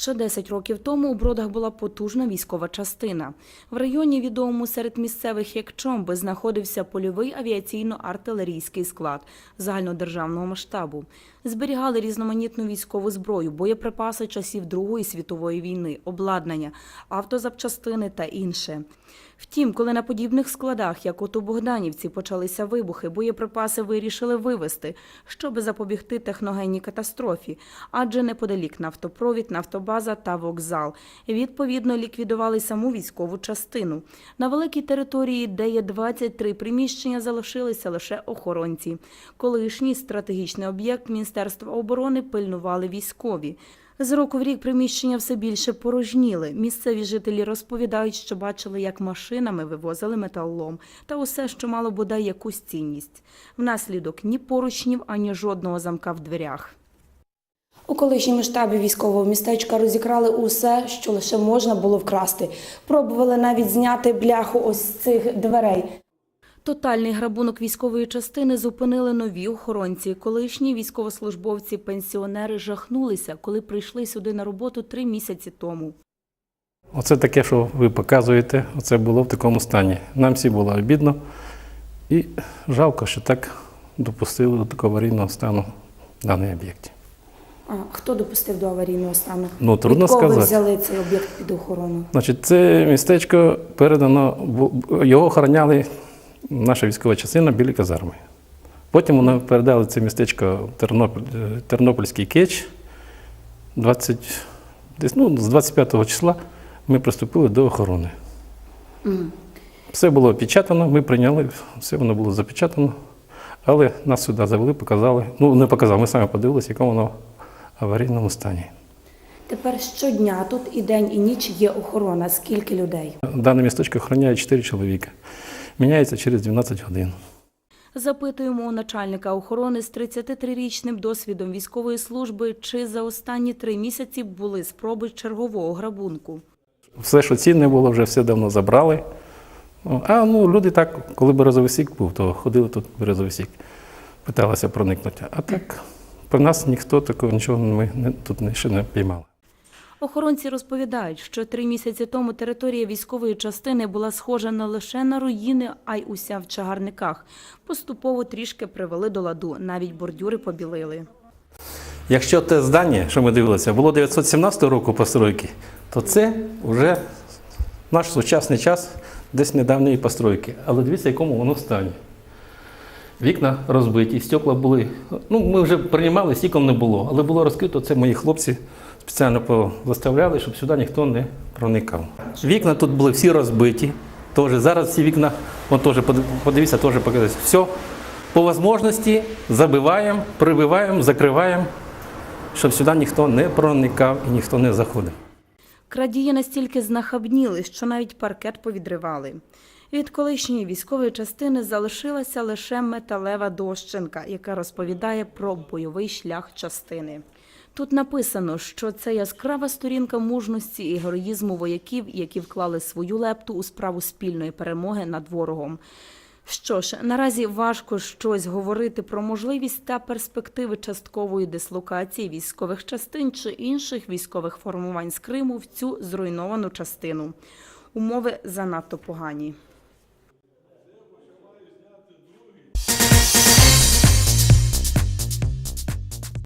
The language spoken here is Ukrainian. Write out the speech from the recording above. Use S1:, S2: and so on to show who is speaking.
S1: Ще 10 років тому у Бродах була потужна військова частина. В районі, відомому серед місцевих як Чомби, знаходився польовий авіаційно-артилерійський склад загальнодержавного масштабу. Зберігали різноманітну військову зброю, боєприпаси часів Другої світової війни, обладнання, автозапчастини та інше. Втім, коли на подібних складах, як от у Богданівці, почалися вибухи, боєприпаси вирішили вивезти, щоб запобігти техногенній катастрофі, адже неподалік нафтопровід, нафтобаза та вокзал. Відповідно, ліквідували саму військову частину. На великій території, де є 23 приміщення, залишилися лише охоронці. Колишній стратегічний об'єкт Міністерства оборони пильнували військові. З року в рік приміщення все більше порожніли. Місцеві жителі розповідають, що бачили, як машинами вивозили металолом та усе, що мало бодай якусь цінність. Внаслідок ні поручнів, ані жодного замка в дверях. У колишньому штабі військового містечка розікрали усе, що лише можна було вкрасти. Пробували навіть зняти бляху ось з цих дверей. Тотальний грабунок військової частини зупинили нові охоронці. Колишні військовослужбовці, пенсіонери жахнулися, коли прийшли сюди на роботу три місяці тому.
S2: Оце таке, що ви показуєте, оце було в такому стані. Нам всі було обідно і жалко, що так допустили до такого аварійного стану даний об'єкт.
S1: А хто допустив до аварійного стану?
S2: Ну, трудно
S1: Від кого
S2: сказати.
S1: взяли цей об'єкт під охорону?
S2: Значить, це містечко передано, його охороняли наша військова частина біля казарми. Потім вони передали це містечко Тернопіль, е, Тернопільський кетч. 20, десь, ну, з 25 числа ми приступили до охорони. Все було опечатано, ми прийняли, все воно було запечатано. Але нас сюди завели, показали. Ну, не показали, ми самі подивилися, якому воно аварійному стані.
S1: Тепер щодня тут і день, і ніч є охорона. Скільки людей?
S2: Дане містечко охороняє 4 чоловіка. Міняється через 12 годин.
S1: Запитуємо у начальника охорони з 33-річним досвідом військової служби, чи за останні три місяці були спроби чергового грабунку.
S2: Все, що цінне було, вже все давно забрали. А ну, люди так, коли березовий сік був, то ходили тут березовий сік, питалися проникнути. А так, про нас ніхто такого нічого ми не, тут не- ще не піймали.
S1: Охоронці розповідають, що три місяці тому територія військової частини була схожа не лише на руїни, а й уся в чагарниках. Поступово трішки привели до ладу, навіть бордюри побілили.
S2: Якщо те здання, що ми дивилися, було 917 року постройки, то це вже наш сучасний час десь недавньої постройки. Але дивіться, якому воно стані. Вікна розбиті, стекла були. Ну, ми вже приймали, стіком не було, але було розкрито. Це мої хлопці спеціально заставляли, щоб сюди ніхто не проникав. Вікна тут були всі розбиті. Теж зараз ці вікна, от теж подив- подивіться, теж показують. Все по можливості забиваємо, прибиваємо, закриваємо, щоб сюди ніхто не проникав і ніхто не заходив.
S1: Крадії настільки знахабніли, що навіть паркет повідривали. Від колишньої військової частини залишилася лише металева дощинка, яка розповідає про бойовий шлях частини. Тут написано, що це яскрава сторінка мужності і героїзму вояків, які вклали свою лепту у справу спільної перемоги над ворогом. Що ж, наразі важко щось говорити про можливість та перспективи часткової дислокації військових частин чи інших військових формувань з Криму в цю зруйновану частину. Умови занадто погані.